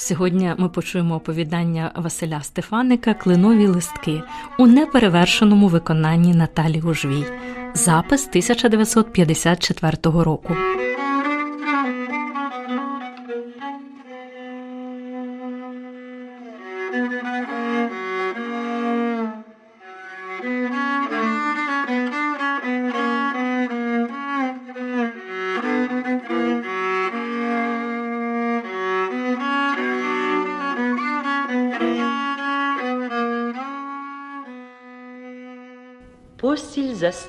Сьогодні ми почуємо оповідання Василя Стефаника Клинові листки у неперевершеному виконанні Наталі Ужвій. Запис 1954 року.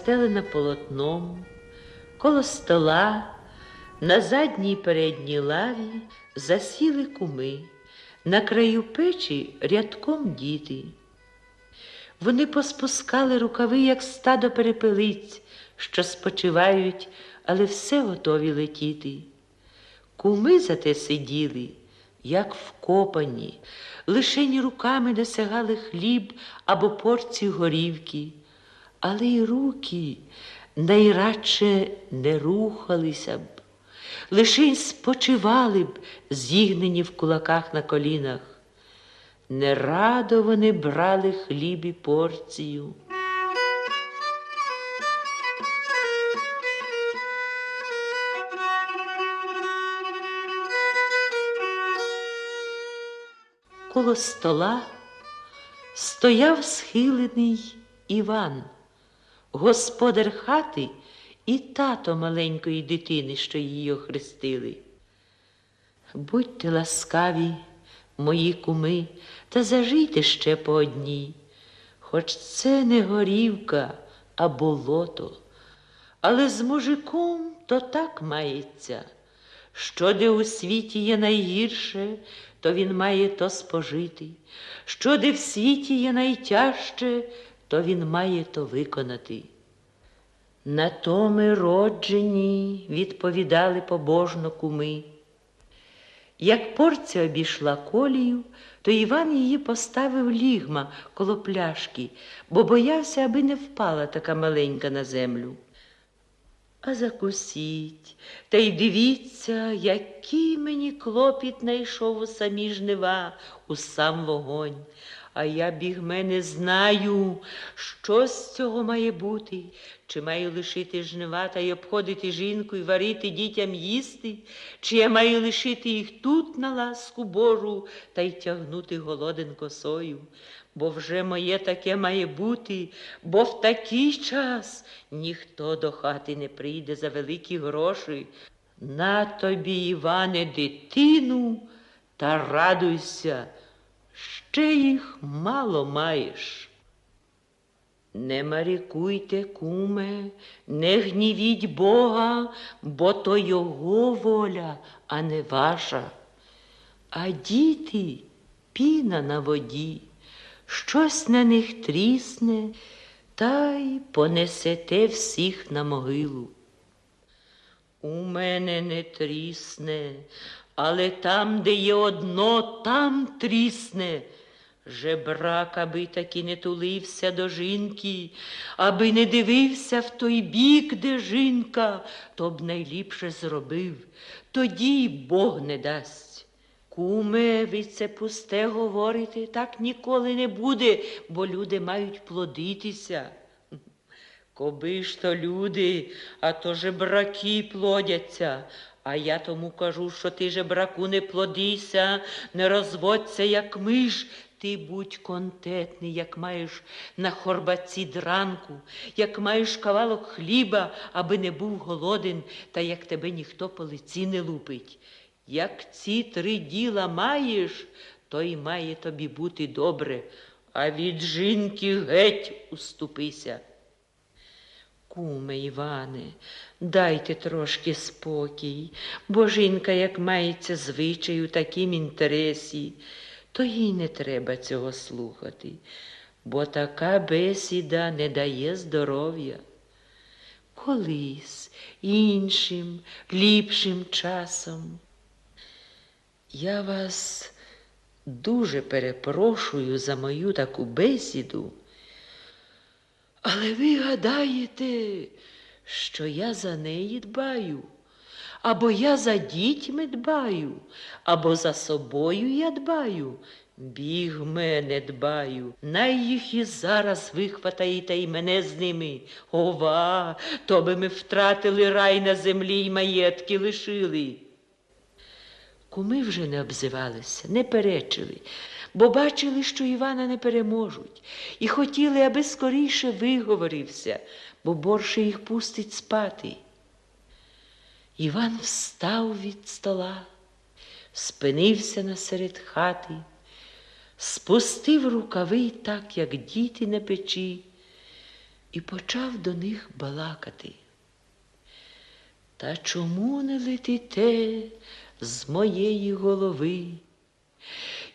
Застелена полотном, коло стола, на задній передній лаві засіли куми, на краю печі рядком діти. Вони поспускали рукави, як стадо перепелиць, що спочивають, але все готові летіти. Куми зате сиділи, як вкопані, лишені руками досягали хліб або порцію горівки, але й руки найрадше не рухалися б, лишень спочивали б, зігнені в кулаках на колінах. Нерадо вони брали хліб і порцію. Коло стола стояв схилений Іван, господар хати і тато маленької дитини, що її охрестили. Будьте ласкаві, мої куми, та зажийте ще по одній, хоч це не горівка, а болото. Але з мужиком то так мається. Що де у світі є найгірше, то він має то спожити. Що де в світі є найтяжче, то він має то виконати. На то ми роджені, відповідали побожно куми. Як порція обійшла колію, то Іван її поставив лігма коло пляшки, бо боявся, аби не впала така маленька на землю. А закусіть, та й дивіться, який мені клопіт найшов у самі жнива, у сам вогонь. А я бігме не знаю, що з цього має бути, чи маю лишити жнива та й обходити жінку і варити дітям їсти, чи я маю лишити їх тут на ласку Божу та й тягнути голоден косою. Бо вже моє таке має бути, бо в такий час ніхто до хати не прийде за великі гроші. На тобі, Іване, дитину, та радуйся, ще їх мало маєш. Не марікуйте, куме, не гнівіть Бога, бо то його воля, а не ваша. А діти піна на воді, щось на них трісне, та й понесете всіх на могилу. У мене не трісне, але там, де є одно, там трісне. Жебрак, аби таки не тулився до жінки, аби не дивився в той бік, де жінка, то б найліпше зробив, тоді й Бог не дасть. Куме, ви це пусте говорите, так ніколи не буде, бо люди мають плодитися. Коби ж то люди, а то жебраки плодяться. А я тому кажу, що ти жебраку не плодися, не розводься, як миш. Ти будь контентний, як маєш на хорбаці дранку, як маєш кавалок хліба, аби не був голоден, та як тебе ніхто по лиці не лупить. Як ці три діла маєш, то й має тобі бути добре, а від жінки геть уступися. Куме Іване, дайте трошки спокій, бо жінка, як мається звичаю, таким інтересі, то їй не треба цього слухати, бо така бесіда не дає здоров'я. Колись іншим, ліпшим часом. Я вас дуже перепрошую за мою таку бесіду. Але ви гадаєте, що я за неї дбаю, Або я за дітьми дбаю, або за собою я дбаю. Біг мене дбаю, най їх і зараз вихватаєте і мене з ними. Ова, то би ми втратили рай на землі й маєтки лишили. Куми вже не обзивалися, не перечили, бо бачили, що Івана не переможуть, і хотіли, аби скоріше виговорився, бо борше їх пустить спати. Іван встав від стола, спинився насеред хати, спустив рукави так, як діти на печі, і почав до них балакати. Та чому не летите з моєї голови?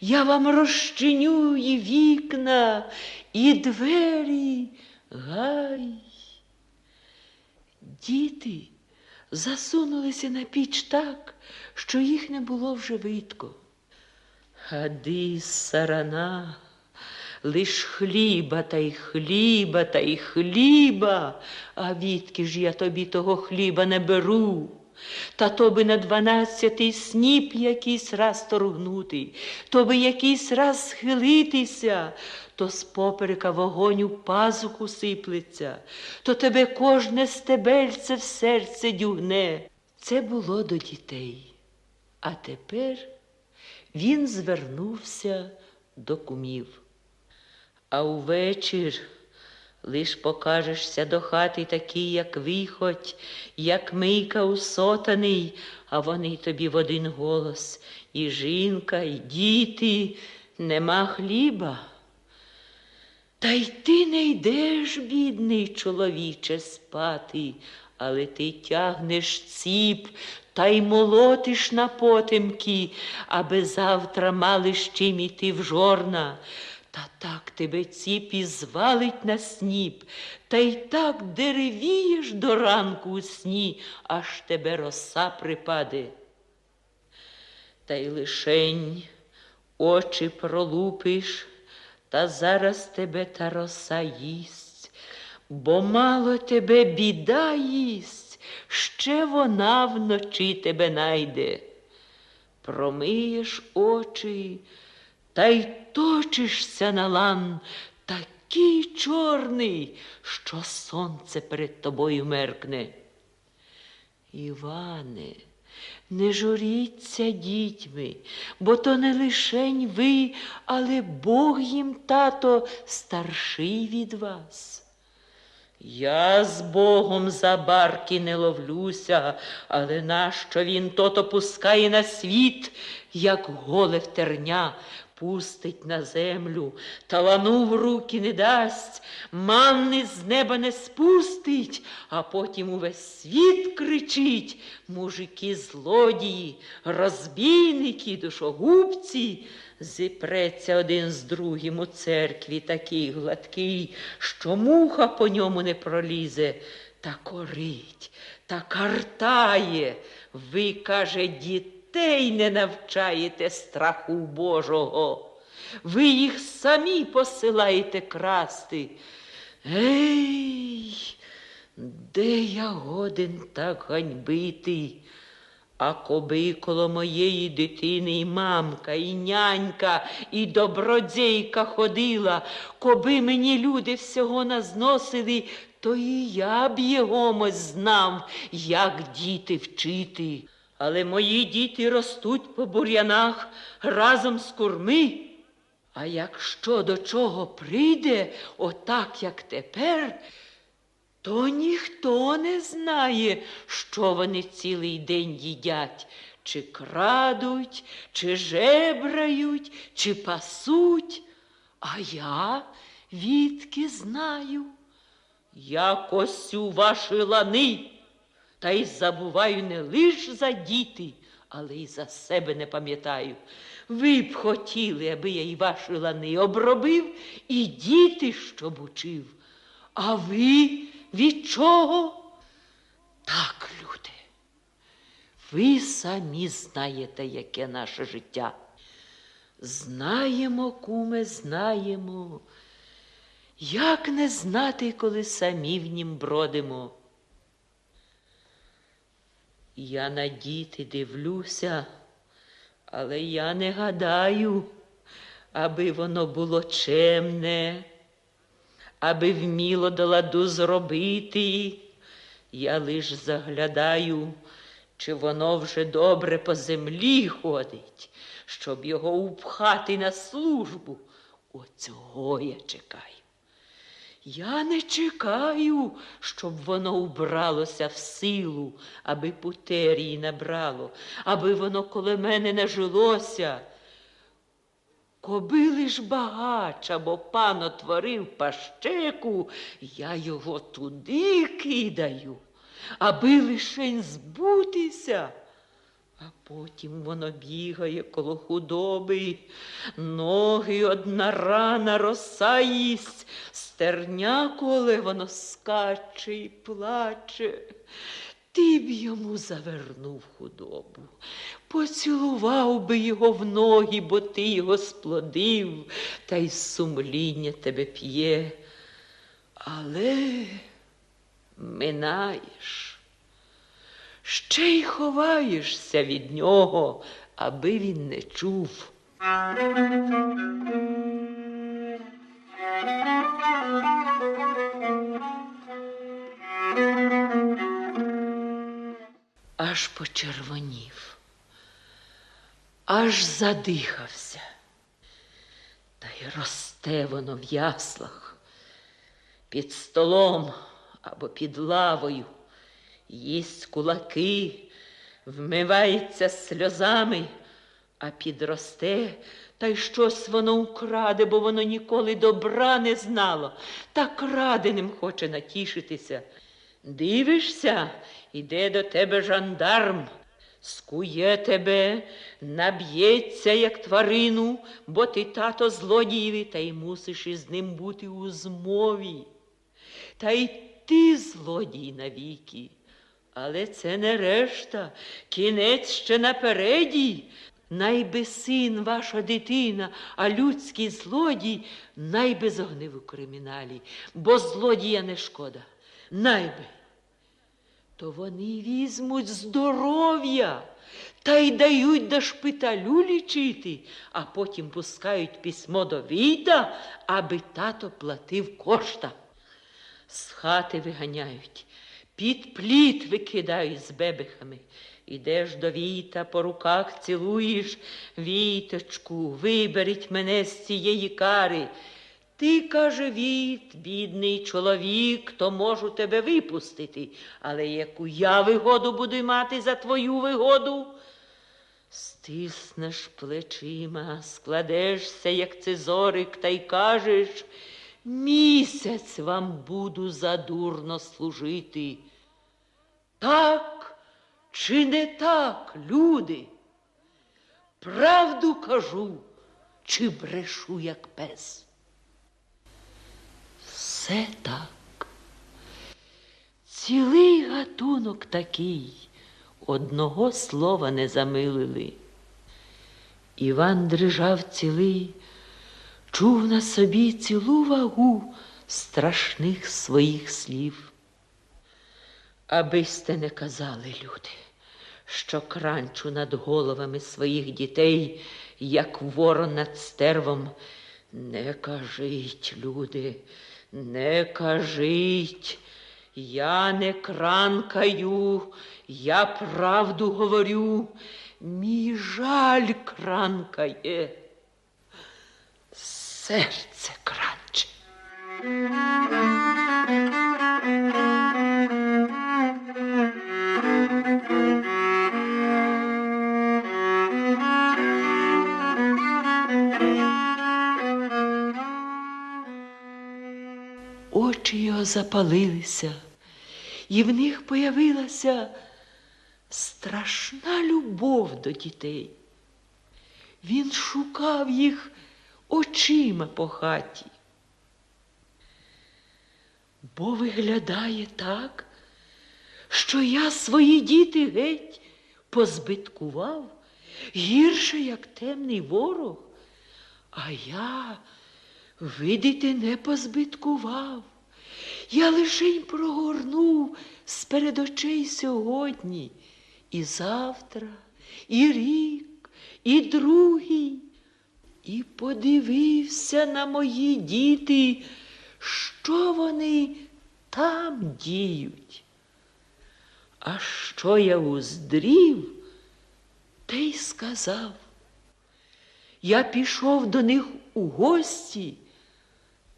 Я вам розчиню і вікна, і двері, гай. Діти засунулися на піч так, що їх не було вже видко. Хади, сарана, лиш хліба та й хліба та й хліба, а відки ж я тобі того хліба не беру. Та то би на дванадцятий сніп якийсь раз торгнути, то би якийсь раз схилитися, то з поперека вогонь у пазуху сиплеться, то тебе кожне стебельце в серце дюгне. Це було до дітей. А тепер він звернувся до кумів. А увечір лиш покажешся до хати такий, як виходь, як мийка усотаний, а вони тобі в один голос і жінка, і діти, нема хліба. Та й ти не йдеш, бідний чоловіче, спати, але ти тягнеш ціп та й молотиш на потемки, аби завтра мали з чим іти в жорна. Та так тебе ціп і звалить на сніп, та й так деревієш до ранку у сні, аж тебе роса припаде. Та й лишень очі пролупиш, та зараз тебе та роса їсть, бо мало тебе біда їсть, ще вона вночі тебе найде. Промиєш очі, та й точишся на лан, такий чорний, що сонце перед тобою меркне. Іване, не журіться дітьми, бо то не лишень ви, але Бог їм, тато, старший від вас. Я з Богом за барки не ловлюся, але нащо він тото пускає на світ, як голе терня, пустить на землю, талану в руки не дасть, манни з неба не спустить, а потім увесь світ кричить. Мужики злодії, розбійники, душогубці. Зіпреться один з другим у церкві такий гладкий, що муха по ньому не пролізе, та корить, та картає. Ви, каже, дітей не навчаєте страху Божого. Ви їх самі посилаєте красти. Ей, де я годен так ганьбити? А коби коло моєї дитини і мамка, і нянька, і добродійка ходила, коби мені люди всього назносили, то і я б його знав, як діти вчити. Але мої діти ростуть по бур'янах разом з курми. А якщо до чого прийде, отак, як тепер, то ніхто не знає, що вони цілий день їдять, чи крадуть, чи жебрають, чи пасуть. А я відки знаю. Я косю ваші лани, та й забуваю не лиш за діти, але й за себе не пам'ятаю. Ви б хотіли, аби я і ваші лани обробив, і діти, щоб учив. А ви від чого? Так, люди, ви самі знаєте, яке наше життя. Знаємо, куме, знаємо. Як не знати, коли самі в нім бродимо? Я на діти дивлюся, але я не гадаю, аби воно було чемне, аби вміло до ладу зробити. Я лиш заглядаю, чи воно вже добре по землі ходить, щоб його упхати на службу. Оцього я чекаю. Я не чекаю, щоб воно убралося в силу, аби путерії набрало, аби воно коло мене не жилося. Коби лиш багач або пан отворив пащеку, я його туди кидаю, аби лишень збутися. А потім воно бігає коло худоби, ноги одна рана роса їсть, стерня коле воно скаче і плаче. Ти б йому завернув худобу, поцілував би його в ноги, бо ти його сплодив, та й сумління тебе п'є. Але минаєш ще й ховаєшся від нього, аби він не чув. Аж почервонів, аж задихався. Та й росте воно в яслах, під столом або під лавою їсть кулаки, вмивається сльозами, а підросте, та й щось воно украде, бо воно ніколи добра не знало, та краденим хоче натішитися. Дивишся, іде до тебе жандарм, скує тебе, наб'ється, як тварину, бо ти тато злодієві, та й мусиш із ним бути у змові. Та й ти злодій навіки. Але це не решта, кінець ще напереді. Найби син ваша дитина, а людський злодій найби зогнив у криміналі, бо злодія не шкода. Найби. То вони візьмуть здоров'я та й дають до шпиталю лічити, а потім пускають письмо до Війта, аби тато платив кошта. З хати виганяють, під пліт викидають з бебехами. Ідеш до віта, по руках цілуєш, віточку, виберіть мене з цієї кари. Ти, каже віт, бідний чоловік, то можу тебе випустити, але яку я вигоду буду мати за твою вигоду? Стиснеш плечима, складешся, як цизорик, та й кажеш, місяць вам буду задурно служити. Так чи не так, люди? Правду кажу, чи брешу, як пес? Все так. Цілий гатунок такий, одного слова не замилили. Іван дрижав цілий, чув на собі цілу вагу страшних своїх слів. Абисте не казали люди, що кранчу над головами своїх дітей, як ворон над стервом. Не кажіть, люди, не кажіть. Я не кранкаю, я правду говорю, мій жаль кранкає, серце кранче. Запалилися, і в них появилася страшна любов до дітей. Він шукав їх очима по хаті. Бо виглядає так, що я свої діти геть позбиткував гірше, як темний ворог, а я, видите, не позбиткував. Я лише й прогорнув з перед очей сьогодні, і завтра, і рік, і другий. І подивився на мої діти, що вони там діють. А що я уздрів, те й сказав. Я пішов до них у гості,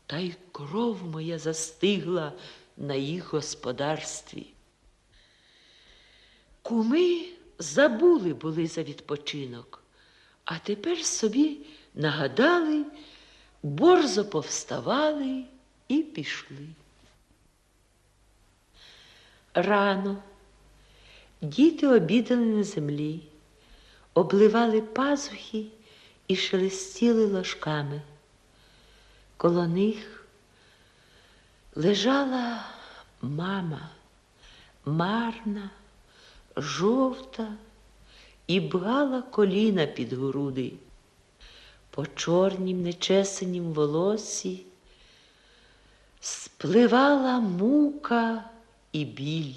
та й кров моя застигла на їх господарстві. Куми забули були за відпочинок, а тепер собі нагадали, борзо повставали і пішли. Рано діти обідали на землі, обливали пазухи і шелестіли ложками. Коло них лежала мама, марна, жовта і бгала коліна під груди. По чорнім нечесанім волосі спливала мука і біль,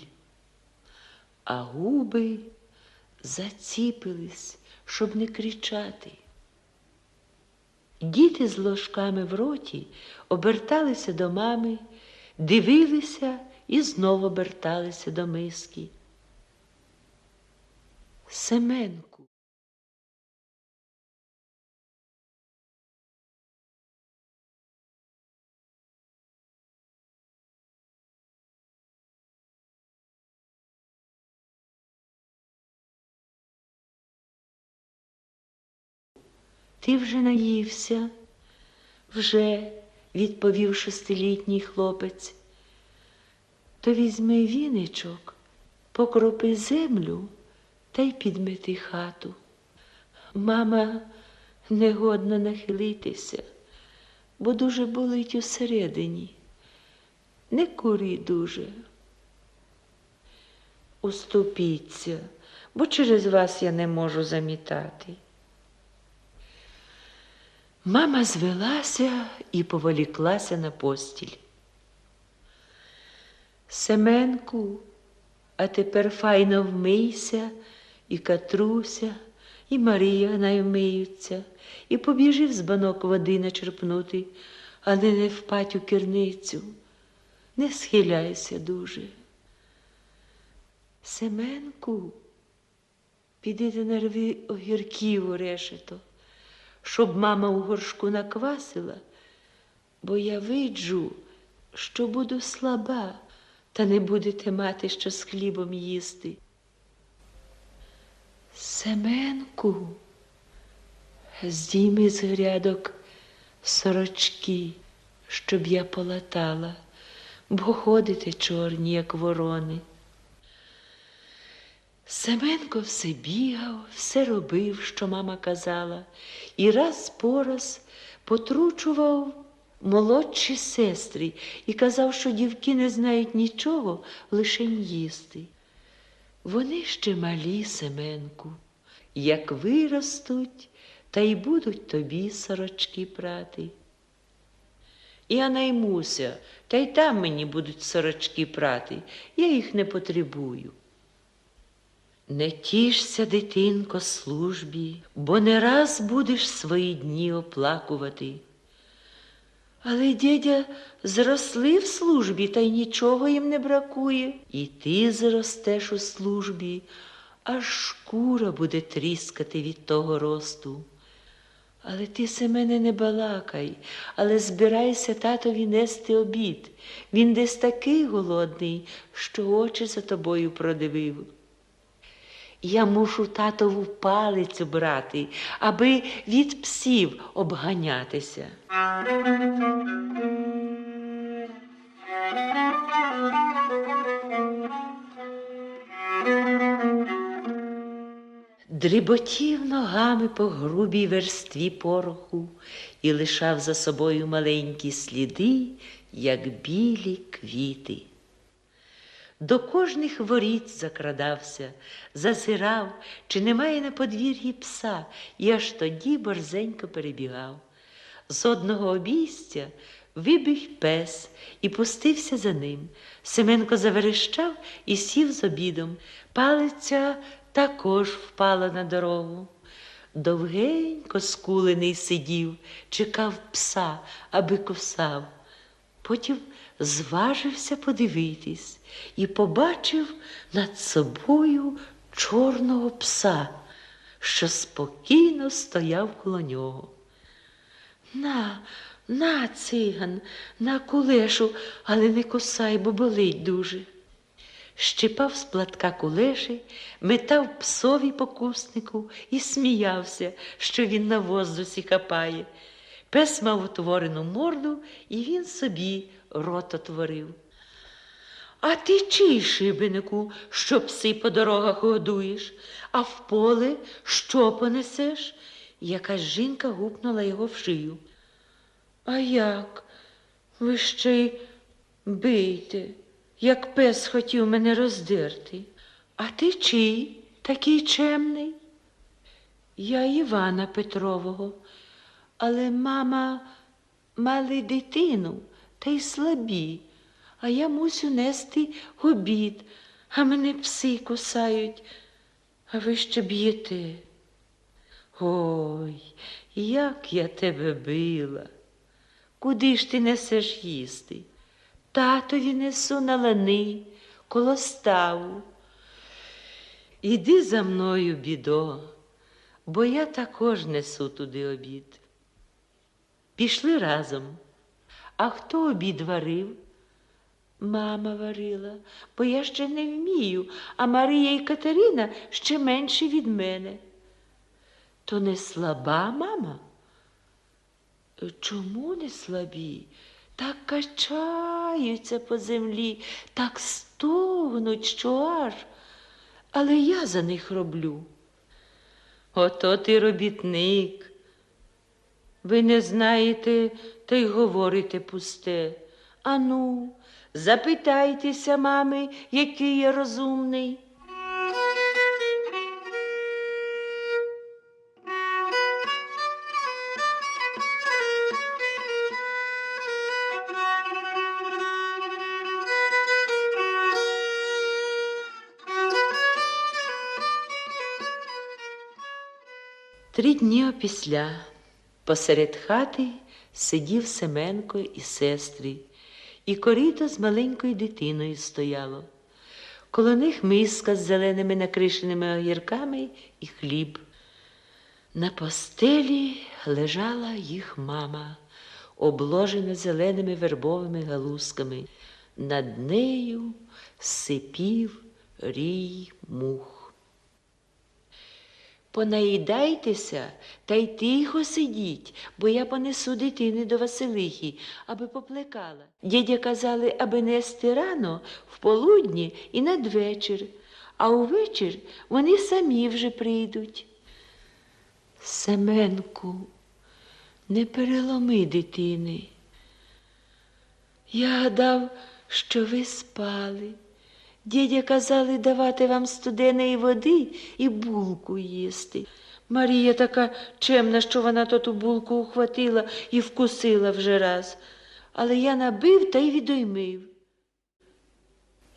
а губи заціпились, щоб не кричати. Діти з ложками в роті оберталися до мами, дивилися і знову оберталися до миски. Семенку. Ти вже наївся, вже, відповів шестилітній хлопець. То візьми віничок, покропи землю та й підмети хату. Мама не годна нахилитися, бо дуже болить усередині. Не курі дуже. Уступіться, бо через вас я не можу замітати. Мама звелася і поволіклася на постіль. Семенку, а тепер файно вмийся, і Катруся, і Марія наймиються, і побіжив з банок води начерпнути, але не впать у керницю. Не схиляйся дуже. Семенку, піди ти нарви огірків у решето щоб мама у горшку наквасила, бо я виджу, що буду слаба, та не будете мати що з хлібом їсти. Семенку, здійми з грядок сорочки, щоб я полатала, бо ходите чорні, як ворони. Семенко все бігав, все робив, що мама казала, і раз по раз потручував молодші сестри і казав, що дівки не знають нічого, лише їсти. Вони ще малі, Семенку, як виростуть, та й будуть тобі сорочки прати. Я наймуся, та й там мені будуть сорочки прати, я їх не потребую. Не тішся, дитинко, службі, бо не раз будеш свої дні оплакувати. Але дядя зросли в службі, та й нічого їм не бракує. І ти зростеш у службі, аж шкура буде тріскати від того росту. Але ти, Семене, не балакай, але збирайся татові нести обід. Він десь такий голодний, що очі за тобою продивив. Я мушу татову палицю брати, аби від псів обганятися. Дріботів ногами по грубій верстві пороху і лишав за собою маленькі сліди, як білі квіти. До кожних воріт закрадався, зазирав, чи немає на подвір'ї пса, і аж тоді борзенько перебігав. З одного обійстя вибіг пес і пустився за ним. Семенко заверещав і сів з обідом. Палиця також впала на дорогу. Довгенько скулений сидів, чекав пса, аби кусав. Потім зважився подивитись і побачив над собою чорного пса, що спокійно стояв коло нього. На, на, циган, на кулешу, але не кусай, бо болить дуже. Щипав з платка кулеші, метав псові покуснику і сміявся, що він на воздусі хапає. Пес мав отворену морду, і він собі рот отворив. А ти чий шибенику, що пси по дорогах годуєш, а в поле що понесеш? Якась жінка гупнула його в шию. А як? Ви ще й бийте, як пес хотів мене роздерти. А ти чий такий чемний? Я Івана Петрового, але мама мали дитину та й слабі, а я мусю нести обід, а мене пси кусають, а ви ще б'єте. Ой, як я тебе била. Куди ж ти несеш їсти? Татові несу на лани, коло ставу. Іди за мною, бідо, бо я також несу туди обід. Пішли разом. А хто обід варив? Мама варила, бо я ще не вмію, а Марія і Катерина ще менші від мене. То не слаба мама? Чому не слабі? Так качаються по землі, так стогнуть, що аж, але я за них роблю. Ото ти робітник. Ви не знаєте, та й говорите пусте. Ану, запитайтеся, мами, який я розумний. Три дні опісля посеред хати сидів Семенко і сестри, і коріто з маленькою дитиною стояло. Коло них миска з зеленими накришеними огірками і хліб. На постелі лежала їх мама, обложена зеленими вербовими галузками. Над нею сипів рій мух. Понаїдайтеся та й тихо сидіть, бо я понесу дитини до Василихи, аби поплекала. Дідя казали, аби нести рано, в полудні і надвечір, а увечір вони самі вже прийдуть. Семенку, не переломи дитини. Я гадав, що ви спали. Дідя казали давати вам студеної води і булку їсти. Марія така чемна, що вона то ту булку ухватила і вкусила вже раз. Але я набив та й відоймив.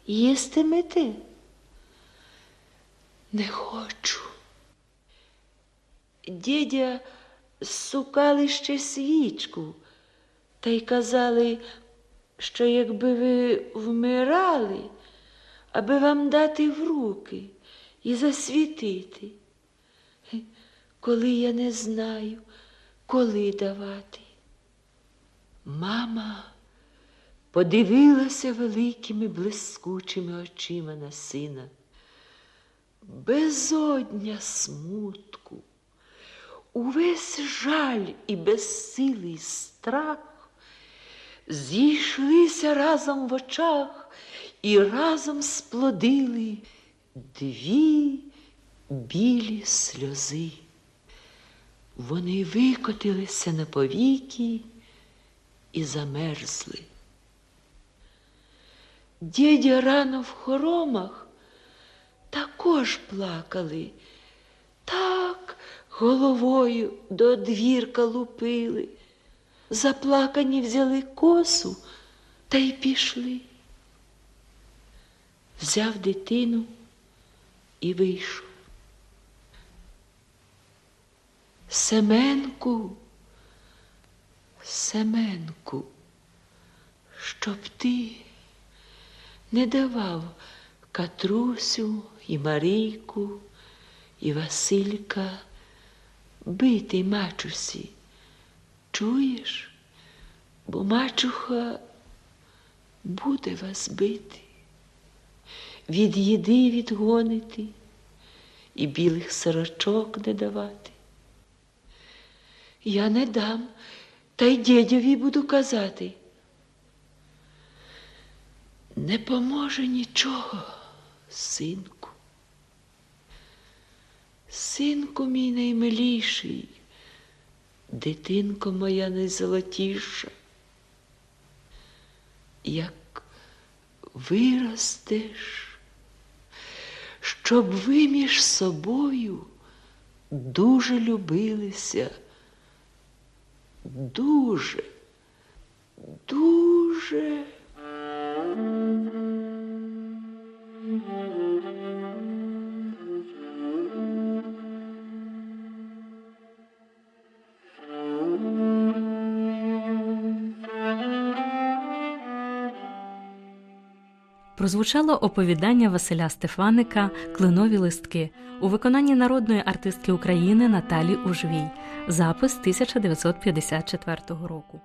Їстимете? Не хочу. Дідя сукали ще свічку та й казали, що якби ви вмирали, аби вам дати в руки і засвітити. Коли я не знаю, коли давати. Мама подивилася великими блискучими очима на сина. Безодня смутку, увесь жаль і безсилий страх зійшлися разом в очах і разом сплодили дві білі сльози. Вони викотилися на повіки і замерзли. Дідя рано в хоромах також плакали, так головою до двірка лупили. Заплакані взяли косу та й пішли взяв дитину і вийшов. Семенку, Семенку, щоб ти не давав Катрусю і Марійку і Василька бити мачусі. Чуєш? Бо мачуха буде вас бити від їди відгонити і білих сорочок не давати. Я не дам, та й дідьові буду казати. Не поможе нічого, синку. Синку мій наймиліший, дитинко моя найзолотіша. Як виростеш, щоб ви між собою дуже любилися, дуже, дуже. Прозвучало оповідання Василя Стефаника Клинові листки у виконанні народної артистки України Наталі Ужвій. Запис 1954 року.